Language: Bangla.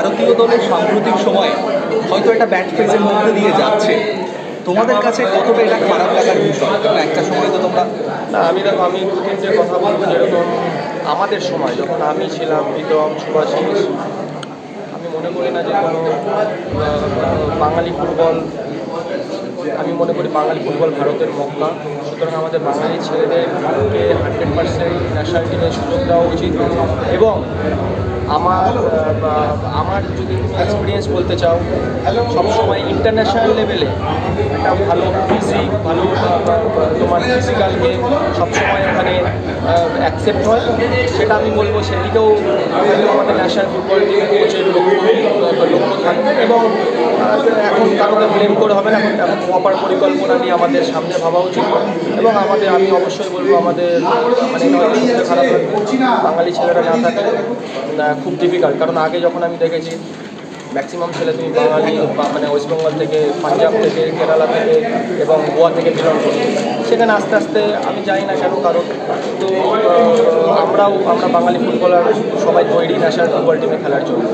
ভারতীয় দলের সাম্প্রতিক সময়ে হয়তো একটা ব্যাট ফেজের মধ্যে দিয়ে যাচ্ছে। তোমাদের কাছে কতটা এটা খারাপ লাগার বিষয়? একটা সময় তো তোমরা না, আমি দেখো, আমি দু তিনটে কথা বলব, যেরকম আমাদের সময়, যখন আমি ছিলাম, প্রীতম, সুভাষিস, আমি মনে করি না যে কোনো বাঙালি ফুটবল, আমি মনে করি বাঙালি ফুটবল ভারতের মক্কা। সুতরাং আমাদের বাঙালি ছেলেদেরকে হান্ড্রেড পার্সেন্ট ন্যাশনাল টিমের সুযোগ দেওয়া উচিত। এবং আমার আমার যদি এক্সপিরিয়েন্স বলতে চাও, সবসময় ইন্টারন্যাশনাল লেভেলে একটা ভালো ফিজিক ভালো তোমার ফিজিক্যাল গেম সবসময় ওখানে অ্যাকসেপ্ট হয়। সেটা আমি বলব, সেদিকেও আমাদের ন্যাশনাল ফুটবল টিম কোচের এবং এখন কারোকে ব্লেম করে হবে না, এখন প্রপার পরিকল্পনা নিয়ে আমাদের সামনে ভাবা উচিত। এবং আমাদের, আমি অবশ্যই বলব, আমাদের মানে বাঙালি ছেলেরা না থাকলে খুব ডিফিকাল্ট কারণ আগে যখন আমি দেখেছি ম্যাক্সিমাম ছেলে তুমি বাঙালি, বা মানে ওয়েস্ট বেঙ্গল থেকে পাঞ্জাব থেকে কেরালা থেকে, এবং গোয়া থেকে বিলং করো সেখানে আস্তে আস্তে আমি জানি না কেন কারণ তো আমরাও, আমরা বাঙালি ফুটবলার, সবাই তৈরি ন্যাশনাল ফুটবল টিমে খেলার জন্য।